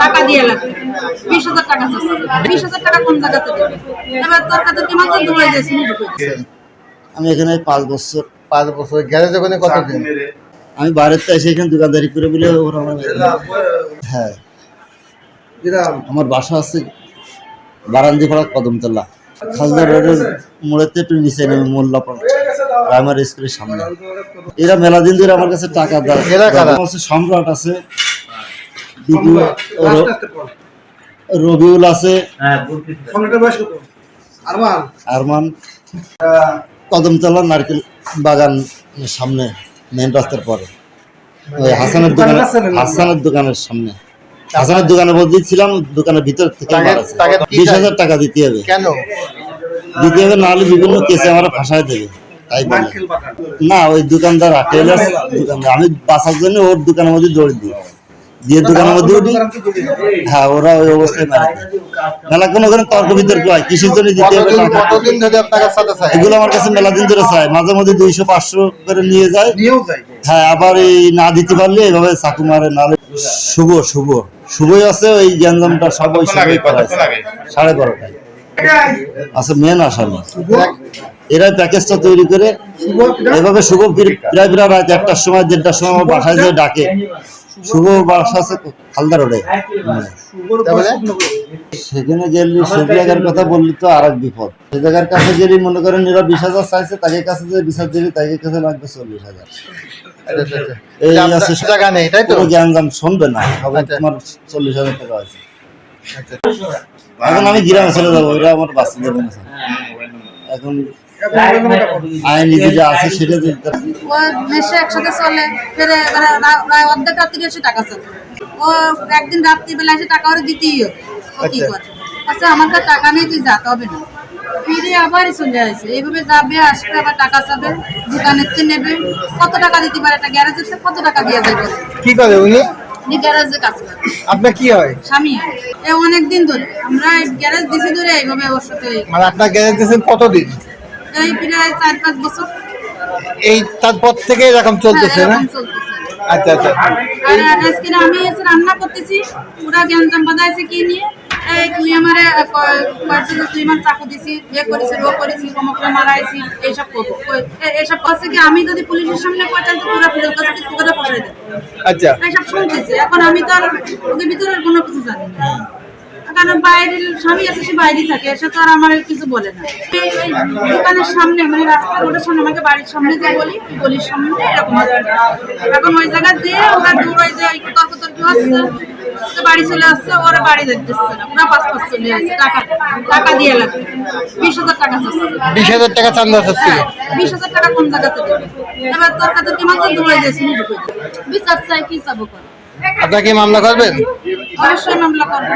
টাকা দিয়ে লাগবে। বিশ হাজার টাকা বিশ হাজার টাকা কোন জায়গাতে দেবে? এবার তর্কাতর্কি মাঝে দৌড়ে যায় শুনে ঢুকে আমি এখানে পাঁচ বছর পাঁচ বছর গ্যারেজ ওখানে কতদিন আমি বাইরের তো এসে এখানে দোকানদারি করে বলে ওরা আমার হ্যাঁ। আমার বাসা আছে বারান্দি বারান্দিপাড়া কদমতলা। খালদা রোডের মোড়েতে একটু নিচে নেমে মোল্লা প্রাইমারি স্কুলের সামনে। এরা মেলা দিন ধরে আমার কাছে টাকা দেয়। এরা? কাছে সম্রাট আছে। বিদু রবিউল আছে। আরমান? কদমতলা নারকেল বাগানের সামনে মেন রাস্তার পরে। ওই হাসানের দোকান হাসানের দোকানের সামনে। হাসানের দোকানের মধ্যে ছিলাম দোকানের ভিতর থেকে বিশ হাজার টাকা দিতে হবে। কেন? দিতে হবে নাহলে বিভিন্ন কেসে আমরা ফাঁসায় দেবে। তাই না ওই দোকানদার টেলার দোকানদার আমি বাঁচার জন্য ওর দোকানের মধ্যে দৌড় দিই। দিয়ে দোকানের মধ্যে উঠি হ্যাঁ ওরা ওই অবস্থায় মেলা দেয়। মেলা কোনো কোনো তর্ক বিতর্ক হয় কিসের জন্য দিতে হবে? এগুলো আমার কাছে মেলা দিন ধরে চাই মাঝে মধ্যে দুইশো পাঁচশো করে নিয়ে যায়। হ্যাঁ আবার এই না দিতে পারলে এইভাবে চাকু মারে নালে শুভ শুভ। শুভই আছে ওই গ্যাঞ্জামটা সব ওই শুভই করা সাড়ে বারোটায়। আচ্ছা মেন আসামি এরা প্যাকেজটা তৈরি করে এভাবে শুভ প্রায় প্রায় রাত একটার সময় দেড়টার সময় আমার বাসায় যেয়ে ডাকে শুভ বাসা আছে হালদা রোডে সেখানে গেলে সে জায়গার কথা বললি তো আর এক বিপদ সে জায়গার কাছে গেলে মনে করেন এরা বিশ হাজার চাইছে তাকে কাছে যে বিচার দিলে তাকে কাছে লাগবে চল্লিশ হাজার আচ্ছা, আচ্ছা, আচ্ছা। এই আপনার আছে জায়গা নেই তাই তো জ্ঞানজাম শুনবে না হবে আচ্ছা। তোমার চল্লিশ হাজার টাকা আছে আচ্ছা। এখন আমি গ্রামে চলে যাব ওরা আমার বাঁচতে দেবে না স্যার। এখন আইন যেটা আছে সেটা যদি তার- ও মেশে একসাথে চলে ফেরে এবারে প্রায় অর্ধেক রাত্রি এসে টাকা চাবে ও একদিন রাত্রিবেলা এসে টাকা ওরে দিতেই ও কি আচ্ছা। করে? আচ্ছা আমার কাছে টাকা নেই তুই যেতে হবে না। ফিরে আবারই চলে আসে। এইভাবে যাবে আসবে আবার টাকা চাবে দোকানের থেকে নেবে। কত টাকা দিতে পারে? একটা গ্যারেজের থেকে কত টাকা দিয়ে যাবে? কি করে উনি? গ্যারেজে কাজ করে আপনার কি হয়? স্বামী। এ অনেক দিন ধরে। আমরা গ্যারেজ দিছি ধরে এইভাবে ওর সাথে মানে আপনার গ্যারেজ দিয়েছেন কতদিন? এই প্রায় চার পাঁচ বছর। এই তারপর থেকে এরকম চলতেছে হ্যাঁ, না? আচ্ছা আচ্ছা। আর আজকে আমি এসে রান্না করতেছি। পুরা গ্যাঞ্জাম বাজাইছে কি নিয়ে? তুই আমারে কয়েছে যে তুই আমার চাকু দিছি এ করেছিস ও করেছিস অমুকরে মারাইছি এইসব করব। এইসব করছে কি? আমি যদি পুলিশের সামনে তাহলে তো পুরো ফেরত কাছে কি তোকে ফসাই দেবো আচ্ছা। এইসব শুনতেছি। এখন আমি তো আর ওকে ভিতরের কোনো কিছু জানি না। কারণ বাইরের স্বামী আছে সে বাইরে থাকে সে তো আর আমার কিছু বলে না। দোকানের সামনে মানে রাস্তা রোডের সামনে আমাকে বাড়ির সামনে যে বলি গলির সামনে এরকম। এখন ওই জায়গা যে ওরা দৌড়াই যে একটু তর্ক তর্কি হচ্ছে তো বাড়ি চলে আসছে ওরা বাড়ি দেখতেছে না। ওরা পাঁচ পাঁচ চলে আসছে টাকা টাকা দিয়ে লাগবে। বিশ হাজার টাকা চাচ্ছে। বিশ হাজার টাকা চান্দা চাচ্ছিল হ্যাঁ, বিশ হাজার টাকা কোন জায়গাতে দেবে? এবার তোর কাছে কি মাত্র শুনে যাচ্ছে বিচার চাই কি চাবো? করে আপনার কি মামলা করবেন? অবশ্যই মামলা করব।